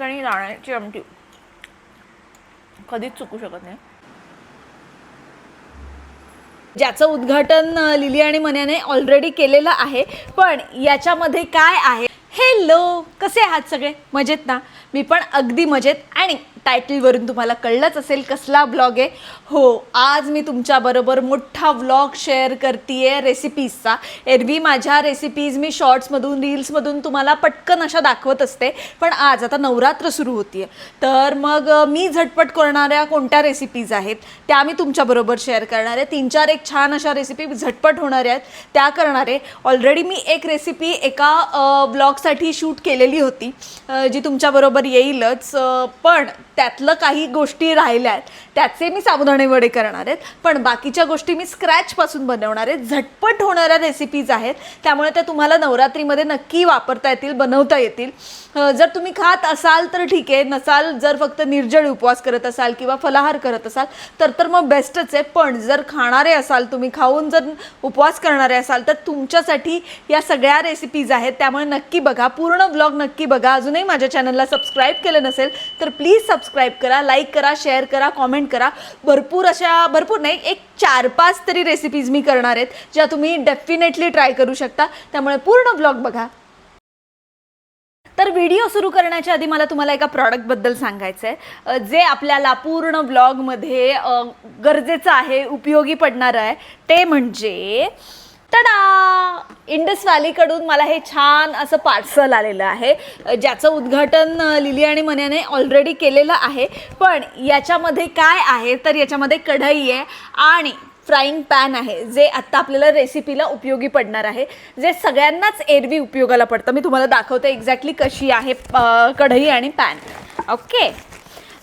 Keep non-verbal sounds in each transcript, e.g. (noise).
आणि दाण्याची आमटी कधीच चुकू शकत नाही ज्याचं उद्घाटन लिली आणि मन्याने ऑलरेडी केलेलं आहे पण याच्यामध्ये काय आहे? हॅलो कसे आहात सगळे? मजेत ना? मी पण अगदी मजेत. आणि टायटलवरून तुम्हाला कळलंच असेल कसला ब्लॉग आहे. हो आज मी तुमच्याबरोबर मोठा व्लॉग शेअर करते रेसिपीजचा एरवी माझ्या रेसिपीज मी शॉर्ट्समधून रील्समधून तुम्हाला पटकन अशा दाखवत असते. पण आज आता नवरात्र सुरू होती तर मग मी झटपट करणाऱ्या कोणत्या रेसिपीज आहेत त्या मी तुमच्याबरोबर शेअर करणार आहे. तीन चार एक छान अशा रेसिपी झटपट होणाऱ्या आहेत. त्या करणारे. ऑलरेडी मी एक रेसिपी एका ब्लॉगसाठी शूट केलेली होती जी तुमच्याबरोबर येईलच पण त्यातलं काही गोष्टी राहिल्या आहेत त्याचे मी साबुदाणे वडे करणार आहेत पण बाकीच्या गोष्टी मी स्क्रॅचपासून बनवणार आहेत. झटपट होणाऱ्या रेसिपीज आहेत त्यामुळे त्या तुम्हाला नवरात्रीमध्ये नक्की वापरता येतील बनवता येतील. जर तुम्ही खात असाल तर ठीक आहे नसाल जर फक्त निर्जळ उपवास करत असाल किंवा फलाहार करत असाल तर तर मग बेस्टच आहे. पण जर खाणारे असाल तुम्ही खाऊन जर उपवास करणारे असाल तर तुमच्यासाठी या सगळ्या रेसिपीज आहेत. त्यामुळे नक्की बघा पूर्ण ब्लॉग नक्की बघा. अजूनही माझ्या चॅनलला सबस्क्राईब केलं नसेल तर प्लीज सबस्क्राईब करा लाईक करा शेअर करा कॉमेंट करा. भरपूर अशा भरपूर नाही एक चार पाच तरी रेसिपीज मी करणार आहेत ज्या तुम्ही डेफिनेटली ट्राय करू शकता. त्यामुळे पूर्ण ब्लॉग बघा. तर व्हिडिओ सुरू करण्याच्या आधी मला तुम्हाला एका प्रॉडक्टबद्दल सांगायचं आहे जे आपल्याला पूर्ण ब्लॉगमध्ये गरजेचं आहे उपयोगी पडणारं आहे ते म्हणजे तडा इंडस व्हॅलीकडून मला हे छान असं पार्सल आलेलं आहे. ज्याचं उद्घाटन लिली आणि मन्याने ऑलरेडी केलेलं आहे. पण याच्यामध्ये काय आहे? तर याच्यामध्ये कढई आहे आणि फ्राईंग पॅन आहे जे आत्ता आपल्याला रेसिपीला उपयोगी पडणार आहे जे सगळ्यांनाच एरवी उपयोगाला पडतं. मी तुम्हाला दाखवते एक्झॅक्टली कशी आहे कढई आणि पॅन. ओके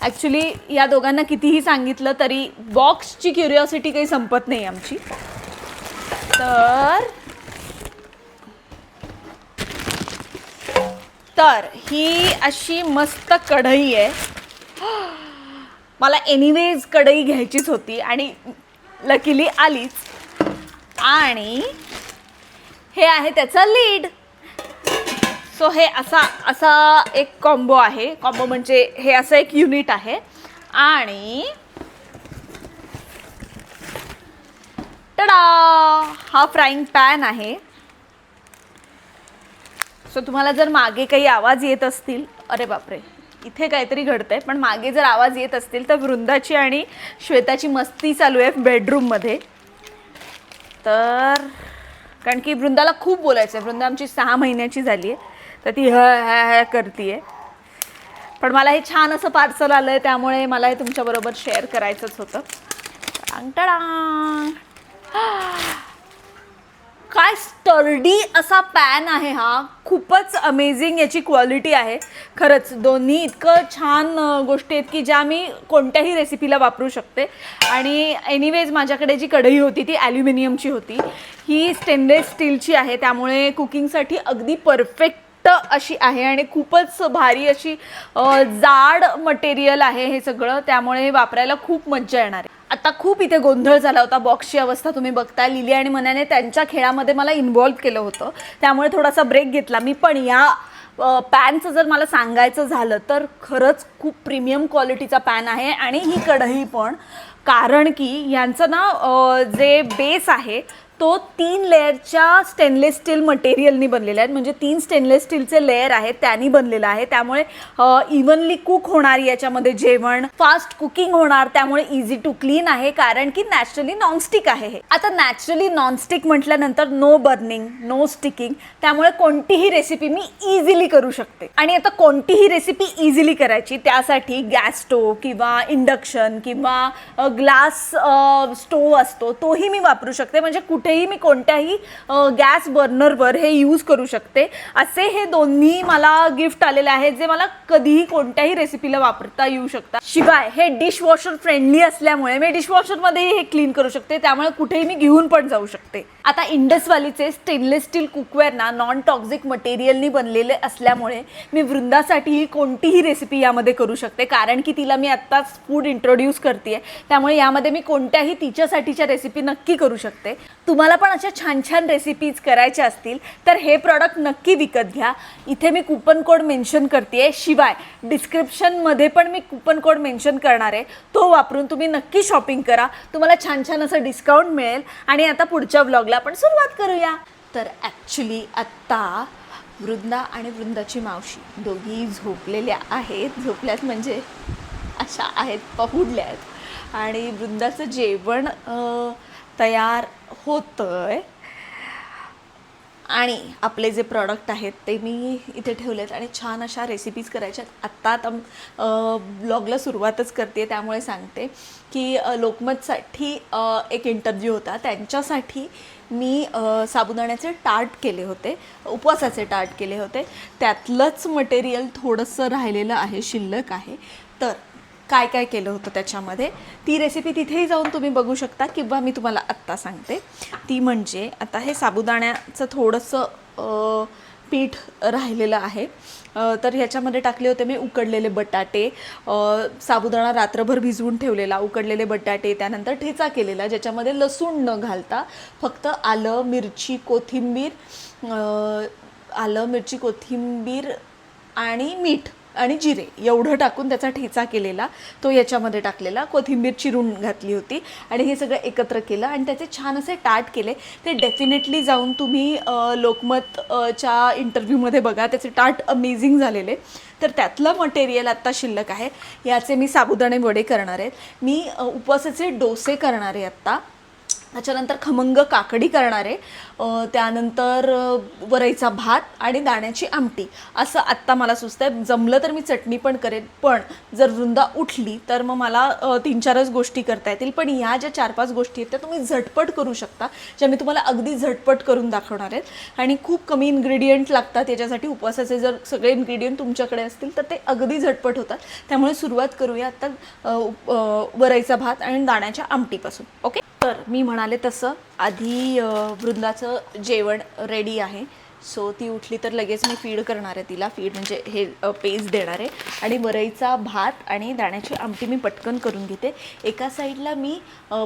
ॲक्च्युली या दोघांना कितीही सांगितलं तरी बॉक्सची क्युरिओसिटी काही संपत नाही आमची. तर तर ही अशी मस्त कढई आहे. (gasps) मला एनिवेज कढई घ्यायचीच होती आणि लकीली आलीच. आणि हे आहे त्याचं लीड. सो हे असा असा एक कॉम्बो आहे. कॉम्बो म्हणजे हे असं एक युनिट आहे. आणि टडा हा फ्राईंग पॅन आहे. सो तुम्हाला जर मागे काही आवाज येत असतील अरे बापरे. इथे काहीतरी घडतंय पण मागे जर आवाज येत असतील तर वृंदाची आणि श्वेताची मस्ती चालू आहे बेडरूममध्ये. तर कारण की वृंदाला खूप बोलायचं आहे. वृंदा आमची सहा महिन्याची झाली आहे तर ती ह ह ह करते पण मला हे छान असं पार्सल आलं आहे त्यामुळे मला हे तुमच्याबरोबर शेअर करायचंच होतं. टांग काय स्टर्डी असा पॅन आहे हा. खूपच अमेझिंग याची क्वालिटी आहे. खरंच दोन्ही इतकं छान गोष्टी आहेत की ज्या मी कोणत्याही रेसिपीला वापरू शकते. आणि एनिवेज माझ्याकडे जी कढई होती ती ॲल्युमिनियमची होती. ही स्टेनलेस स्टीलची आहे. त्यामुळे कुकिंगसाठी अगदी परफेक्ट अशी आहे आणि खूपच भारी अशी जाड मटेरियल आहे हे सगळं. त्यामुळे वापरायला खूप मज्जा येणार आहे. आता खूप इथे गोंधळ झाला होता. बॉक्सची अवस्था तुम्ही बघता लिली आणि मनाने त्यांच्या खेळामध्ये मला इन्व्हॉल्व केलं होतं. त्यामुळे थोडासा ब्रेक घेतला. मी पण या पॅनचं जर मला सांगायचं झालं तर खरंच खूप प्रीमियम क्वालिटीचा पॅन आहे आणि ही कढई पण. कारण की यांचं ना जे बेस आहे तो तीन लेअरच्या स्टेनलेस स्टील मटेरियलनी बनलेला आहे म्हणजे तीन स्टेनलेस स्टीलचे लेअर आहेत त्यांनी बनलेलं आहे. त्यामुळे इव्हनली कुक होणार याच्यामध्ये जेवण फास्ट कुकिंग होणार त्यामुळे इझी टू क्लीन आहे. कारण की नॅचरली नॉनस्टिक आहे हे. आता नॅचरली नॉनस्टिक म्हटल्यानंतर नो बर्निंग नो स्टिकिंग त्यामुळे कोणतीही रेसिपी मी इझिली करू शकते. आणि आता कोणतीही रेसिपी इझिली करायची त्यासाठी गॅस स्टोव किंवा इंडक्शन किंवा ग्लास स्टोव असतो तोही मी वापरू शकते. म्हणजे कुठे कुठेही मी कोणत्याही गॅस बर्नरवर हे यूज करू शकते. असे हे दोन्ही मला गिफ्ट आलेले आहेत जे मला कधीही कोणत्याही रेसिपीला वापरता येऊ शकतात. शिवाय हे डिशवॉशर फ्रेंडली असल्यामुळे मी डिशवॉशरमध्येही हे क्लीन करू शकते त्यामुळे कुठेही मी घेऊन पण जाऊ शकते. आता इंडसवालीचे स्टेनलेस स्टील कुकवेअर ना नॉन टॉक्झिक मटेरियलनी बनलेले असल्यामुळे मी वृंदासाठीही कोणतीही रेसिपी यामध्ये करू शकते. कारण की तिला मी आत्ताच फूड इंट्रोड्यूस करते त्यामुळे यामध्ये मी कोणत्याही तिच्यासाठीच्या रेसिपी नक्की करू शकते. तुम्हाला पण अशा छान छान रेसिपीज करायच्या असतील तर हे प्रॉडक्ट नक्की विकत घ्या. इथे मी कुपन कोड मेन्शन करते शिवाय डिस्क्रिप्शनमध्ये पण मी कुपन कोड मेन्शन करणार आहे. तो वापरून तुम्ही नक्की शॉपिंग करा. तुम्हाला छान छान असं डिस्काउंट मिळेल. आणि आता पुढच्या ब्लॉगला आपण सुरुवात करूया. तर ॲक्च्युली आत्ता वृंदा आणि वृंदाची मावशी दोघी झोपलेल्या आहेत. झोपल्यात म्हणजे अशा आहेत पहुडल्या आहेत. आणि वृंदाचं जेवण तयार तयार होतंय. आणि आपले जे प्रॉडक्ट आहेत ते मी इथे ठेवलेत आणि छान अशा रेसिपीज करायच्या आत्ता आता ब्लॉगला सुरुवातच करते त्यामुळे सांगते की लोकमतसाठी एक इंटरव्ह्यू होता. त्यांच्यासाठी मी साबुदाण्याचे टार्ट केले होते उपवासाचे टार्ट केले होते. त्यातलंच मटेरियल थोडंसं राहिलेलं आहे शिल्लक आहे. तर काय काय केलं होतं त्याच्यामध्ये? ती रेसिपी तिथेही जाऊन तुम्ही बघू शकता किंवा मी तुम्हाला आत्ता सांगते. ती म्हणजे आता हे साबुदाण्याचं थोडंसं पीठ राहिलेलं आहे. तर ह्याच्यामध्ये टाकले होते मी उकडलेले बटाटे. साबुदाणा रात्रभर भिजवून ठेवलेला उकडलेले बटाटे त्यानंतर ठेचा केलेला ज्याच्यामध्ये लसूण न घालता फक्त आलं मिरची कोथिंबीर आलं मिरची कोथिंबीर आणि मीठ आणि जिरे एवढं टाकून त्याचा ठेचा केलेला तो याच्यामध्ये टाकलेला कोथिंबीर चिरून घातली होती आणि हे सगळं एकत्र केलं आणि त्याचे छान असे टाट केले. ते डेफिनेटली जाऊन तुम्ही लोकमतच्या लोकमत च्या इंटरव्ह्यूमध्ये बघा त्याचे टाट अमेझिंग झालेले. तर त्यातलं मटेरियल आत्ता शिल्लक आहे. याचे मी साबुदाणे वडे करणार आहेत मी उपवासाचे डोसे करणार आहे आत्ता. त्याच्यानंतर खमंग काकडी करणारे त्यानंतर वरईचा भात आणि दाण्याची आमटी. असं आत्ता मला सुचतं आहे जमलं तर मी चटणी पण करेन पण जर वृंदा उठली तर मग मला तीन चारच गोष्टी करता येतील. पण ह्या ज्या चार पाच गोष्टी आहेत त्या तुम्ही झटपट करू शकता ज्या मी तुम्हाला अगदी झटपट करून दाखवणार आहेत. आणि खूप कमी इन्ग्रेडियंट लागतात याच्यासाठी. उपवासाचे जर सगळे इन्ग्रेडियंट तुमच्याकडे असतील तर ते अगदी झटपट होतात. त्यामुळे सुरुवात करूया आत्ता वरईचा भात आणि दाण्याच्या आमटीपासून. ओके? तर मी म्हणाले तसं. आधी वृंदाचं जेवण रेडी आहे. सो ती उठली तर लगेच मी फीड करणार आहे तिला. फीड म्हणजे हे पेज देणार आहे. आणि वरईचा भात आणि दाण्याची आमटी मी पटकन करून घेते. एका साईडला मी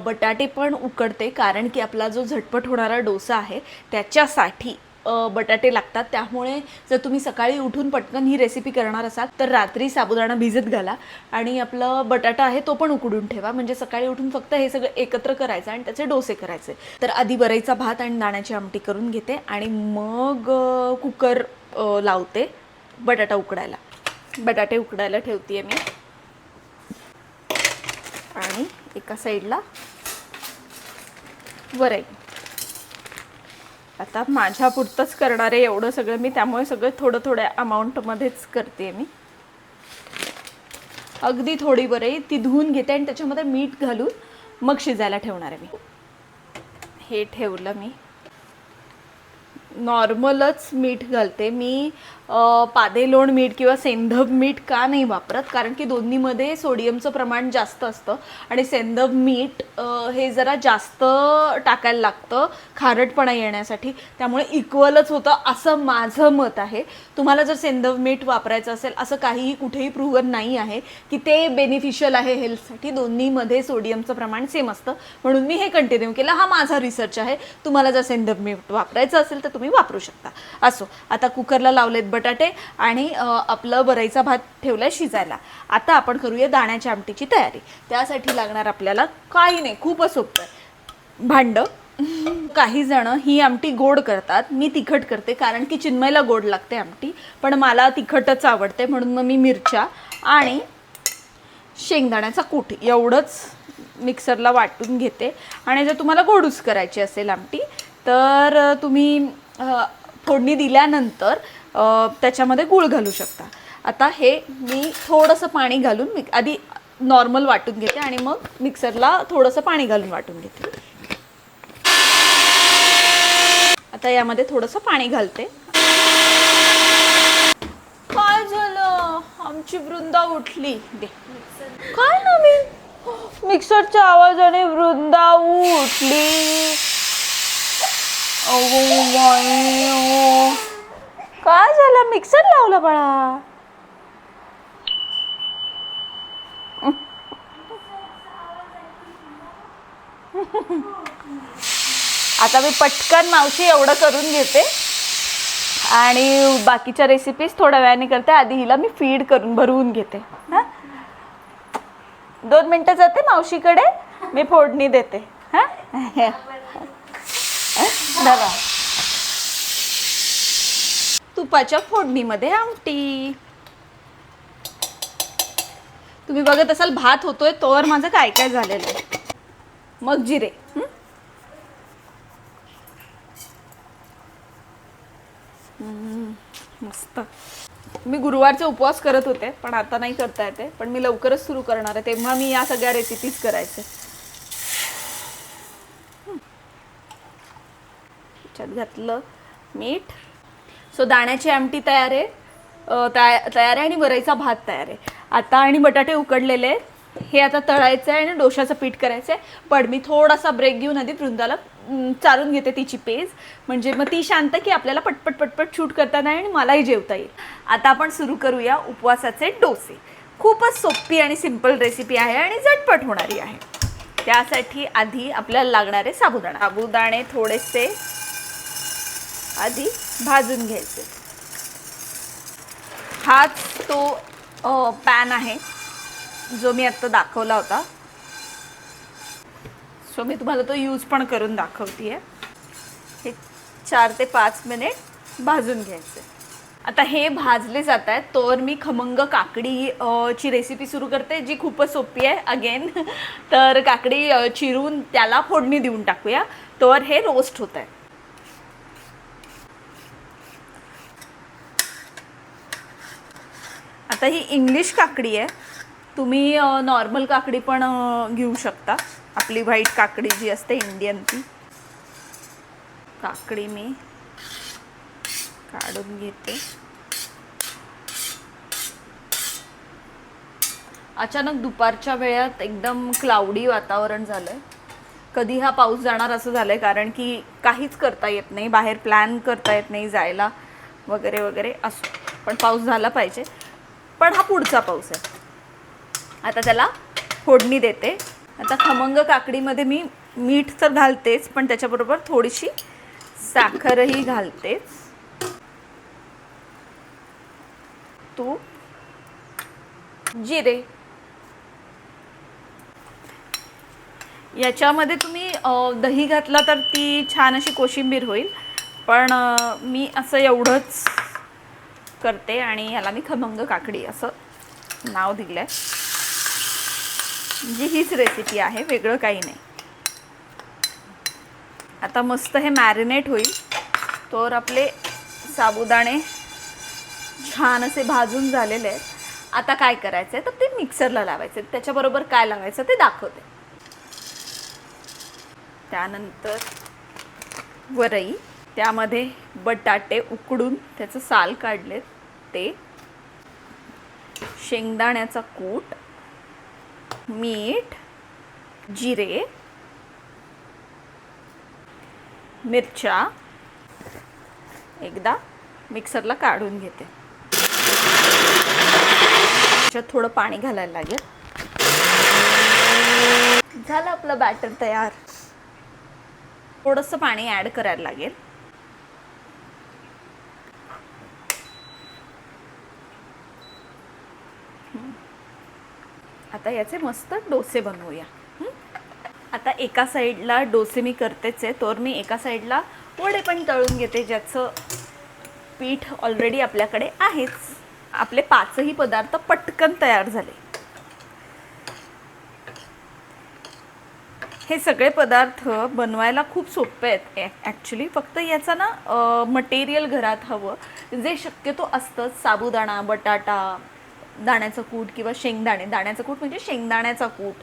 बटाटे पण उकडते. कारण की आपला जो झटपट होणारा डोसा आहे त्याच्यासाठी बटाटे लागतात. त्यामुळे जर तुम्ही सकाळी उठून पटकन ही रेसिपी करणार असाल तर रात्री साबुदाणा भिजत घाला. आणि आपलं बटाटा आहे तो पण उकडून ठेवा. म्हणजे सकाळी उठून फक्त हे सगळं एकत्र करायचं आणि त्याचे डोसे करायचे. तर आधी बराईचा भात आणि दाण्याची आमटी करून घेते आणि मग कुकर लावते बटाटा उकडायला. बटाटे उकडायला ठेवते मी. आणि एका साईडला वरई. आता माझ्या पुरतंच करणार आहे एवढं सगळं मी त्यामुळे सगळं थोडं थोड्या अमाऊंटमध्येच करते मी. अगदी थोडी बरे ती धुवून घेते आणि त्याच्यामध्ये मीठ घालून मग शिजायला ठेवणार आहे मी. हे ठेवलं मी. नॉर्मलच मीठ घालते. मी पादेलोण मीठ किंवा सेंधव मीठ का नाही वापरत? कारण की दोन्हीमध्ये सोडियमचं प्रमाण जास्त असतं आणि सेंधव मीठ हे जरा जास्त टाकायला लागतं खारटपणा येण्यासाठी. त्यामुळे इक्वलच होतं असं माझं मत आहे. तुम्हाला जर सेंधव मीठ वापरायचं असेल असं काहीही कुठेही प्रूव्हन नाही आहे की ते बेनिफिशियल आहे हेल्थसाठी दोन्हीमध्ये सोडियमचं प्रमाण सेम असतं. म्हणून मी हे कंटिन्यू केलं. हा माझा रिसर्च आहे. तुम्हाला जर सेंधव मीठ वापरायचं असेल तर तुम्ही तुम्ही वापरू शकता. असो आता कुकरला लावलेत बटाटे आणि आपलं बराईचा भात ठेवलाय शिजायला. आता आपण करूया दाण्याच्या आमटीची तयारी. त्यासाठी लागणार आपल्याला काही नाही खूपच सोपं आहे. भांडं. काही जण ही आमटी गोड करतात. मी तिखट करते कारण की चिन्मयला गोड लागते आमटी. पण मला तिखटच आवडते म्हणून मग मी मिरच्या आणि शेंगदाण्याचा कूट एवढंच मिक्सरला वाटून घेते. आणि जर तुम्हाला गोडूस करायची असेल आमटी तर तुम्ही फोडणी दिल्यानंतर त्याच्यामध्ये गूळ घालू शकता. आता हे मी थोडंसं पाणी घालून मी आधी नॉर्मल वाटून घेते आणि मग मिक्सरला थोडंसं पाणी घालून वाटून घेते. आता यामध्ये थोडंसं पाणी घालते. काय झालं? आमची वृंदा उठली. दे. काय ना मी मिक्सरच्या आवाजाने वृंदा उठली. अगो काय झालं? मिक्सर लावला बाळा. आता मी पटकन मावशी एवढं करून घेते. आणि बाकीच्या रेसिपीज थोड्या वेळाने करते. आधी हिला मी फीड करून भरवून घेते. हां? दोन मिनटं जाते मावशीकडे? मी फोडणी देते. हां? धरा तुपाच्या फोडणीमध्ये आमटी. तुम्ही बघत असाल भात होतोय तोवर माझं काय काय झालेलं आहे? मग जिरे. हम्म, मस्त. मी गुरुवारचे उपवास करत होते पण आता नाही करता येते पण मी लवकरच सुरू करणार आहे तेव्हा मी या सगळ्या रेसिपीज करायचे. त्याच्यात घातलं मीठ. सो दाण्याची आमटी तयार आहे. तया- तयार आहे आणि वरईचा भात तयार आहे. आता आणि बटाटे उकडलेले आहेत. हे आता तळायचं आहे आणि डोशाचं पीठ करायचं आहे. पण मी थोडासा ब्रेक घेऊन आधी वृंदाला चालून घेते तिची पेज. म्हणजे मग ती शांत की आपल्याला पटपट पटपट शूट करता नाही आणि मलाही जेवता येईल. आता आपण सुरू करूया उपवासाचे डोसे. खूपच सोपी आणि सिंपल रेसिपी आहे आणि झटपट होणारी आहे. त्यासाठी आधी आपल्याला लागणारे साबुदाणा. साबुदाणे थोडेसे आधी भाजून घ्यायचे. हाच तो पॅन आहे जो मी आत्ता दाखवला होता. सो मी तुम्हाला तो यूज पण करून दाखवते हे चार ते पाच मिनिट भाजून घ्यायचे. आता हे भाजले जात आहेत तोवर मी खमंग काकडी ची रेसिपी सुरू करते जी खूपच सोपी आहे. अगेन (laughs) तर काकडी चिरून त्याला फोडणी देऊन टाकूया. तोवर हे रोस्ट होत आहे. आता ही इंग्लिश काकडी आहे. तुम्ही नॉर्मल काकडी पण घेऊ शकता. आपली व्हाईट काकडी जी असते इंडियन ती. काकडी मी काढून घेते. अचानक दुपारच्या वेळात एकदम क्लाउडी वातावरण झालंय. कधी हा पाऊस जाणार असं झालंय कारण की काहीच करता येत नाही. बाहेर प्लॅन करता येत नाही जायला. वगैरे वगैरे असो. पण पाऊस झाला पाहिजे. पण हा पुढचा पाऊस आहे. आता त्याला फोडणी देते. आता खमंग काकडीमध्ये मी मीठ तर घालतेच पण त्याच्याबरोबर थोडीशी साखरही घालतेच. तूप जिरे. याच्यामध्ये तुम्ही दही घातला तर ती छान अशी कोशिंबीर होईल. पण मी असं एवढंच करते आणि ह्याला मी खमंग काकडी असं नाव दिलं आहे म्हणजे हीच रेसिपी आहे वेगळं काही नाही. आता मस्त हे मॅरिनेट होईल. तर आपले साबुदाणे छान असे भाजून झालेले आहेत. आता काय करायचं आहे तर ते मिक्सरला लावायचे. त्याच्याबरोबर काय लावायचं ते दाखवते. त्यानंतर वरई. त्यामध्ये बटाटे उकडून त्याचं साल काढलेत. ते शेंगदाण्याचा कूट मीठ जिरे मिरच्या. एकदा मिक्सरला काढून घेते. त्याच्यात थोडं पाणी घालायला लागेल. झालं आपलं बॅटर तयार. थोडंसं पाणी ॲड करायला लागेल. आता याचे मस्त डोसे बनवूया. आता एका साईडला डोसे मी करतेच आहे तर मी एका साईडला वडे पण तळून घेते ज्याचं पीठ ऑलरेडी आपल्याकडे आहेच. आपले पाचही पदार्थ पटकन तयार झाले. हे सगळे पदार्थ बनवायला खूप सोपे आहेत. ॲक्च्युली फक्त याचा ना मटेरियल घरात हवं. जे शक्यतो असतं साबुदाणा बटाटा दाण्याचं कूट किंवा शेंगदाणे दाण्याचं कूट म्हणजे शेंगदाण्याचा कूट.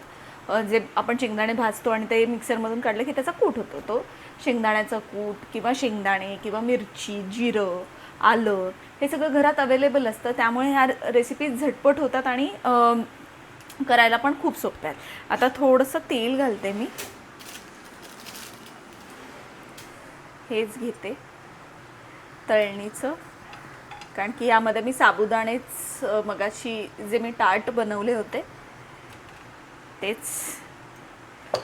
जे आपण शेंगदाणे भाजतो आणि ते मिक्सरमधून काढलं की त्याचा कूट होतो. तो शेंगदाण्याचा कूट किंवा शेंगदाणे किंवा मिरची जिरं आलं हे सगळं घरात अवेलेबल असतं. त्यामुळे ह्या रेसिपीज झटपट होतात आणि करायला पण खूप सोप्या आहेत आता थोडंसं तेल घालते मी. हेच घेते. तळणीचं. कारण की यामध्ये मी साबुदाणेच मगाशी जे मी टार्ट बनवले होते तेच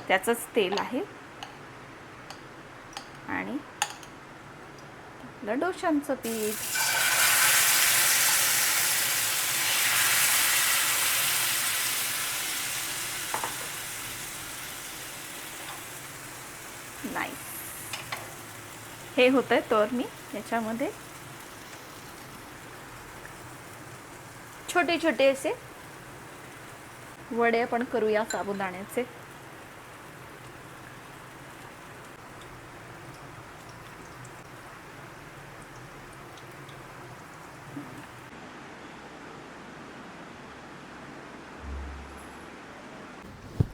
त्याचंच तेल आहे. आणि आपलं डोशांचं पीठ. नाही हे होतंय तर मी याच्यामध्ये. छोटे छोटे असे वडे आपण करूया साबुदाण्याचे.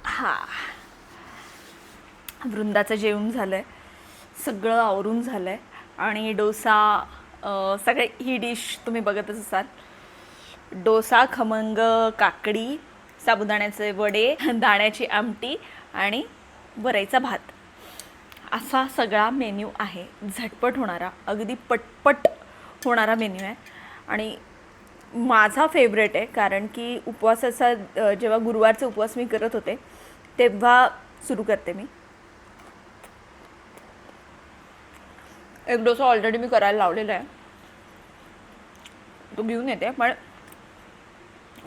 हा. वृंदाचं जेवण झालं आहे सगळं आवरून झालं आहे आणि डोसा सगळे ही डिश तुम्ही बघतच असाल. डोसा खमंग काकडी साबुदाण्याचे वडे दाण्याची आमटी आणि वरईचा भात. असा सगळा मेन्यू आहे. झटपट होणारा अगदी पटपट होणारा मेन्यू आहे. आणि माझा फेवरेट आहे कारण की उपवासाचा जेव्हा गुरुवारचे उपवास मी करत होते तेव्हा सुरू करते मी. एक डोसा ऑलरेडी मी करायला लावलेला आहे. तो घेऊन येते पण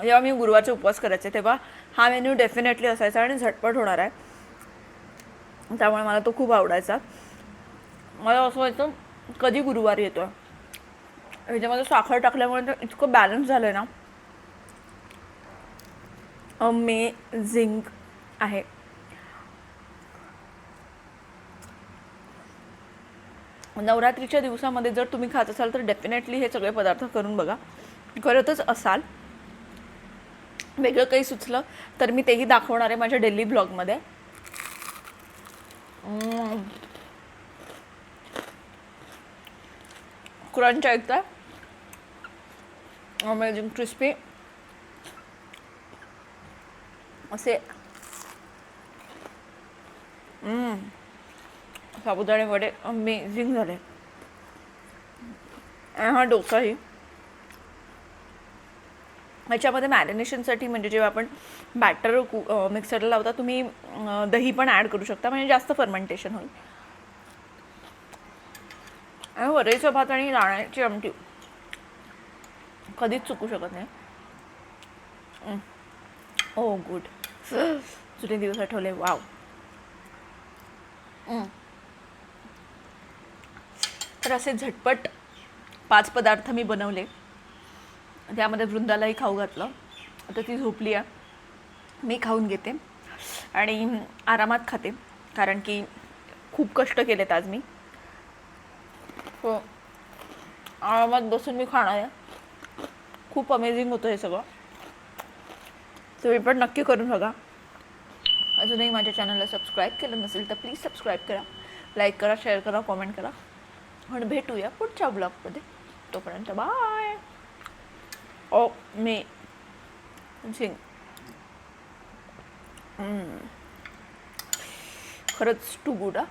जेव्हा मी गुरुवारचे उपवास करायचे तेव्हा हा मेन्यू डेफिनेटली असायचा आणि झटपट होणार आहे. त्यामुळे मला तो खूप आवडायचा. मला असं व्हायचं कधी गुरुवार येतो ह्याच्यामध्ये म्हणजे साखर टाकल्यामुळे तर इतकं बॅलन्स झालं आहे ना. अमेझिंग आहे. नवरात्रीच्या दिवसामध्ये जर तुम्ही खात असाल तर डेफिनेटली हे सगळे पदार्थ करून बघा. करतच असाल. वेगळं काही सुचलं तर मी तेही दाखवणार आहे माझ्या डेली ब्लॉगमध्ये. क्रंच ऐकता अमेझिंग क्रिस्पी असे. साबुदाणे वडे अमेझिंग झाले. हा डोसाही याच्यामध्ये मॅरिनेशनसाठी म्हणजे जेव्हा आपण बॅटर कु मिक्सरला लावता तुम्ही दही पण ॲड करू शकता म्हणजे जास्त फर्मेंटेशन होईल. आणि वरईचा भात आणि राण्याची आमटी. कधीच चुकू शकत नाही. Oh good. जुने दिवस आठवले. वाव. तर असे झटपट पाच पदार्थ मी बनवले. त्यामध्ये वृंदालाही खाऊ घातलं. आता ती झोपली आहे. मी खाऊन घेते. आणि आरामात खाते. कारण की खूप कष्ट केलेत आज मी. हो. आरामात बसून मी खाणार आहे. खूप अमेझिंग होतं हे सगळं. तुम्ही पण नक्की करून बघा. अजूनही माझ्या चॅनलला सबस्क्राईब केलं नसेल तर प्लीज सबस्क्राईब करा. लाईक करा शेअर करा कॉमेंट करा. आणि भेटूया पुढच्या ब्लॉगमध्ये तोपर्यंत बाय ओ मी झिंग खरंच टू गुड हा